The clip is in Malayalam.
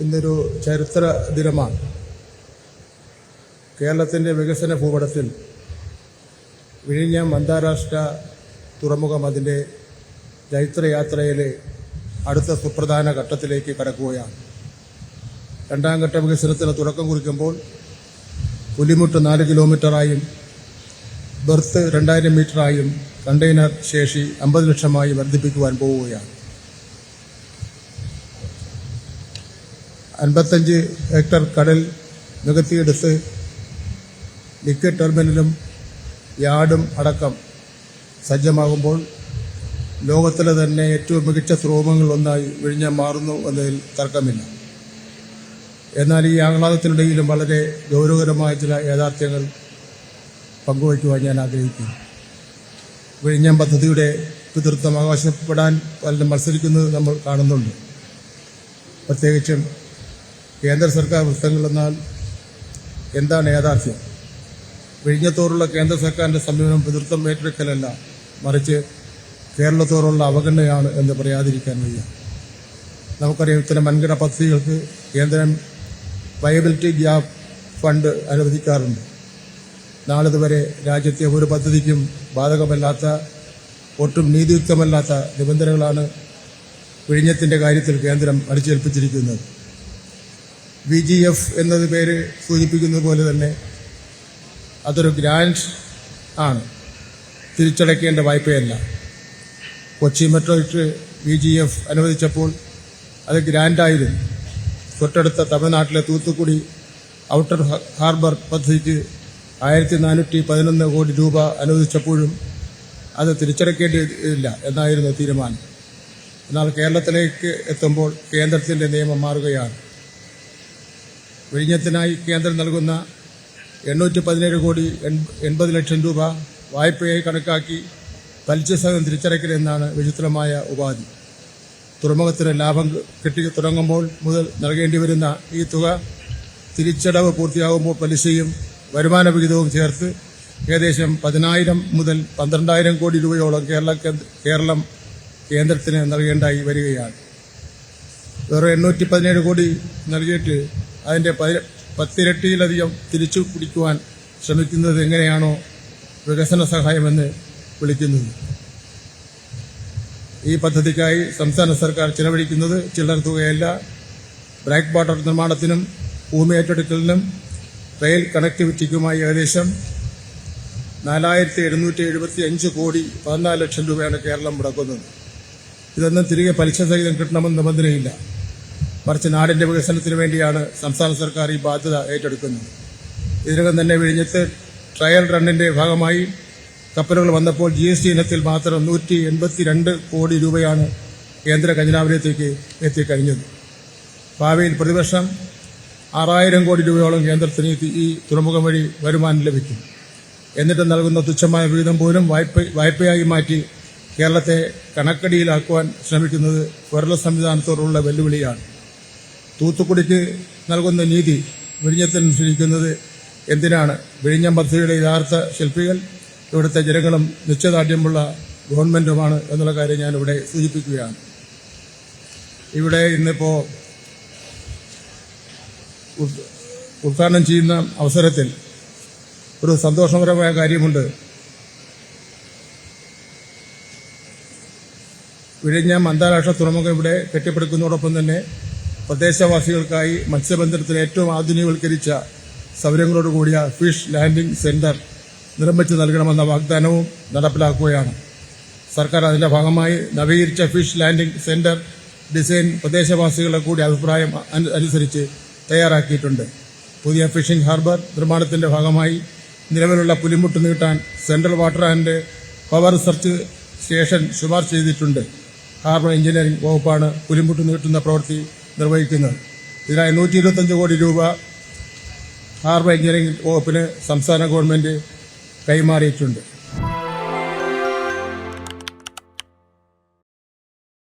ഇന്നൊരു ചരിത്ര ദിനമാണ്. കേരളത്തിന്റെ വികസന ഭൂപടത്തിൽ വിഴിഞ്ഞം അന്താരാഷ്ട്ര തുറമുഖം അതിന്റെ ചൈത്രയാത്രയിലെ അടുത്ത സുപ്രധാന ഘട്ടത്തിലേക്ക് കടക്കുകയാണ്. രണ്ടാം ഘട്ട വികസനത്തിന് തുടക്കം കുറിക്കുമ്പോൾ പുലിമുട്ട് നാല് കിലോമീറ്ററായും ബെർത്ത് രണ്ടായിരം മീറ്ററായും കണ്ടെയ്നർ ശേഷി അമ്പത് ലക്ഷമായി വർദ്ധിപ്പിക്കുവാൻ പോവുകയാണ്. അൻപത്തഞ്ച് ഹെക്ടർ കടൽ നികത്തിയെടുത്ത് ലിക്വിഡ് ടെർമിനലും യാർഡും അടക്കം സജ്ജമാകുമ്പോൾ ലോകത്തിലെ തന്നെ ഏറ്റവും മികച്ച തുറമുഖങ്ങളിലൊന്നായി വിഴിഞ്ഞ മാറുന്നു എന്നതിൽ തർക്കമില്ല. എന്നാൽ ഈ ആഹ്ലാദത്തിനിടയിലും വളരെ ഗൗരവകരമായ ചില യാഥാർത്ഥ്യങ്ങൾ പങ്കുവയ്ക്കുവാൻ ഞാൻ ആഗ്രഹിക്കുന്നു. വിഴിഞ്ഞം പദ്ധതിയുടെ പിതൃത്വം അവകാശപ്പെടാൻ പലരും മത്സരിക്കുന്നത് നമ്മൾ കാണുന്നുണ്ട്. പ്രത്യേകിച്ചും കേന്ദ്ര സർക്കാർ വൃത്തങ്ങളെന്നാൽ എന്താണ് യാഥാർത്ഥ്യം? വിഴിഞ്ഞത്തോടുള്ള കേന്ദ്ര സർക്കാരിന്റെ സമീപനം പിതൃത്വം ഏറ്റെടുക്കലല്ല മറിച്ച് കേരളത്തോടുള്ള അവഗണനയാണ് എന്ന് പറയാതിരിക്കാൻ വയ്യ. നമുക്കറിയാം ഇത്തരം വൻകിട പദ്ധതികൾക്ക് കേന്ദ്രം വയബിലിറ്റി ഗ്യാപ്പ് ഫണ്ട് അനുവദിക്കാറുണ്ട്. നാളിതുവരെ രാജ്യത്തെ ഒരു പദ്ധതിക്കും ബാധകമല്ലാത്ത ഒട്ടും നീതിയുക്തമല്ലാത്ത നിബന്ധനകളാണ് വിഴിഞ്ഞത്തിന്റെ കാര്യത്തിൽ കേന്ദ്രം അടിച്ചേൽപ്പിച്ചിരിക്കുന്നത്. വി ജി എഫ് എന്നത് പേര് സൂചിപ്പിക്കുന്നത് പോലെ തന്നെ അതൊരു ഗ്രാൻഡ് ആണ്. തിരിച്ചടയ്ക്കേണ്ട വായ്പയല്ല. കൊച്ചി മെട്രോയ്ക്ക് വി ജി എഫ് അനുവദിച്ചപ്പോൾ അത് ഗ്രാൻഡായിരുന്നു. തൊട്ടടുത്ത തമിഴ്നാട്ടിലെ തൂത്തുക്കുടി ഔട്ടർ ഹാർബർ പദ്ധതിക്ക് ആയിരത്തി നാനൂറ്റി പതിനൊന്ന് കോടി രൂപ അനുവദിച്ചപ്പോഴും അത് തിരിച്ചടയ്ക്കേണ്ടിയില്ല എന്നായിരുന്നു തീരുമാനം. എന്നാൽ കേരളത്തിലേക്ക് എത്തുമ്പോൾ കേന്ദ്രത്തിന്റെ നിയമം മാറുകയാണ്. വിഴിഞ്ഞത്തിനായി കേന്ദ്രം നൽകുന്ന എണ്ണൂറ്റി പതിനേഴ് കോടി എൺപത് ലക്ഷം രൂപ വായ്പയായി കണക്കാക്കി പലിശ സഹിതം തിരിച്ചടയ്ക്കലെന്നാണ് വിചിത്രമായ ഉപാധി. തുറമുഖത്തിന് ലാഭം കിട്ടി തുടങ്ങുമ്പോൾ മുതൽ നൽകേണ്ടി വരുന്ന ഈ തുക തിരിച്ചടവ് പൂർത്തിയാകുമ്പോൾ പലിശയും വരുമാന വിഹിതവും ചേർത്ത് ഏകദേശം പതിനായിരം മുതൽ പന്ത്രണ്ടായിരം കോടി രൂപയോളം കേരള കേരളം കേന്ദ്രത്തിന് നൽകേണ്ടായി വരികയാണ്. വേറെ എണ്ണൂറ്റി പതിനേഴ് കോടി നൽകിയിട്ട് അതിന്റെ പതി- പത്തിരട്ടിയിലധികം തിരിച്ചു പിടിക്കുവാൻ ശ്രമിക്കുന്നത് എങ്ങനെയാണോ വികസന സഹായമെന്ന് വിളിക്കുന്നത് ഈ പദ്ധതിക്കായി സംസ്ഥാന സർക്കാർ ചിലവഴിക്കുന്നത് ചില്ലറ തുകയല്ല. ബ്രാക്ക് വാട്ടർ നിർമ്മാണത്തിനും ഭൂമി ഏറ്റെടുക്കലിനും റെയിൽ കണക്ടിവിറ്റിക്കുമായി ഏകദേശം നാലായിരത്തി എഴുന്നൂറ്റി എഴുപത്തി അഞ്ച് കോടി പതിനാല് ലക്ഷം രൂപയാണ് കേരളം മുടക്കുന്നത്. ഇതൊന്നും തിരികെ പലിശ സഹിതം കിട്ടണമെന്ന് നിബന്ധനയില്ല. മറിച്ച് നാടിന്റെ വികസനത്തിന് വേണ്ടിയാണ് സംസ്ഥാന സർക്കാർ ഈ ബാധ്യത ഏറ്റെടുക്കുന്നത്. ഇതിനകം തന്നെ വിഴിഞ്ഞത്ത് ട്രയൽ റണ്ണിന്റെ ഭാഗമായി കപ്പലുകൾ വന്നപ്പോൾ ജി എസ് ടി ഇനത്തിൽ മാത്രം നൂറ്റി എൺപത്തിരണ്ട് കോടി രൂപയാണ് കേന്ദ്ര ഖജനാവിലേക്ക് എത്തിക്കഴിഞ്ഞത്. ഭാവിയിൽ പ്രതിവർഷം ആറായിരം കോടി രൂപയോളം കേന്ദ്രത്തിന് ഈ- തുറമുഖം വഴി വരുമാനം ലഭിക്കും. എന്നിട്ട് നൽകുന്ന തുച്ഛമായ വിഹിതം പോലും വായ്പ വായ്പയായി മാറ്റി കേരളത്തെ കണക്കടിയിലാക്കുവാൻ ശ്രമിക്കുന്നത് കേരള സംവിധാനത്തോടുള്ള വെല്ലുവിളിയാണ്. തൂത്തുക്കുടിക്ക് നൽകുന്ന നീതി വിഴിഞ്ഞത്തിനനുസരിക്കുന്നത് എന്തിനാണ്? വിഴിഞ്ഞം പദ്ധതിയുടെ യഥാർത്ഥ ശില്പികൾ ഇവിടുത്തെ ജനങ്ങളും നിശ്ചയദാർഢ്യമുള്ള ഗവൺമെന്റുമാണ് എന്നുള്ള കാര്യം ഞാനിവിടെ സൂചിപ്പിക്കുകയാണ്. ഇവിടെ ഇന്നിപ്പോ ഉദ്ഘാടനം ചെയ്യുന്ന അവസരത്തിൽ ഒരു സന്തോഷകരമായ കാര്യമുണ്ട്. വിഴിഞ്ഞം അന്താരാഷ്ട്ര തുറമുഖം ഇവിടെ കെട്ടിപ്പടുക്കുന്നതോടൊപ്പം തന്നെ പ്രദേശവാസികൾക്കായി മത്സ്യബന്ധനത്തിന് ഏറ്റവും ആധുനികവൽക്കരിച്ച സൗകര്യങ്ങളോടുകൂടിയ ഫിഷ് ലാൻഡിംഗ് സെന്റർ നിർമ്മിച്ചു നൽകണമെന്ന വാഗ്ദാനവും നടപ്പിലാക്കുകയാണ്. സർക്കാർ അതിന്റെ ഭാഗമായി നവീകരിച്ച ഫിഷ് ലാൻഡിംഗ് സെന്റർ ഡിസൈൻ പ്രദേശവാസികളുടെ കൂടി അഭിപ്രായം അനുസരിച്ച് തയ്യാറാക്കിയിട്ടുണ്ട്. പുതിയ ഫിഷിംഗ് ഹാർബർ നിർമ്മാണത്തിന്റെ ഭാഗമായി നിലവിലുള്ള പുലിമുട്ട് നീട്ടാൻ central water and power research station ശുപാർശ ചെയ്തിട്ടുണ്ട്. ഹാർബർ എഞ്ചിനീയറിംഗ് വകുപ്പാണ് പുലിമുട്ട് നീട്ടുന്ന പ്രവൃത്തി നിർവഹിക്കുന്നത്. ഇതിനായി നൂറ്റി ഇരുപത്തഞ്ച് കോടി രൂപ ഹാർബർ എഞ്ചിനീയറിംഗ് വകുപ്പിന് സംസ്ഥാന ഗവൺമെന്റ് കൈമാറിയിട്ടുണ്ട്.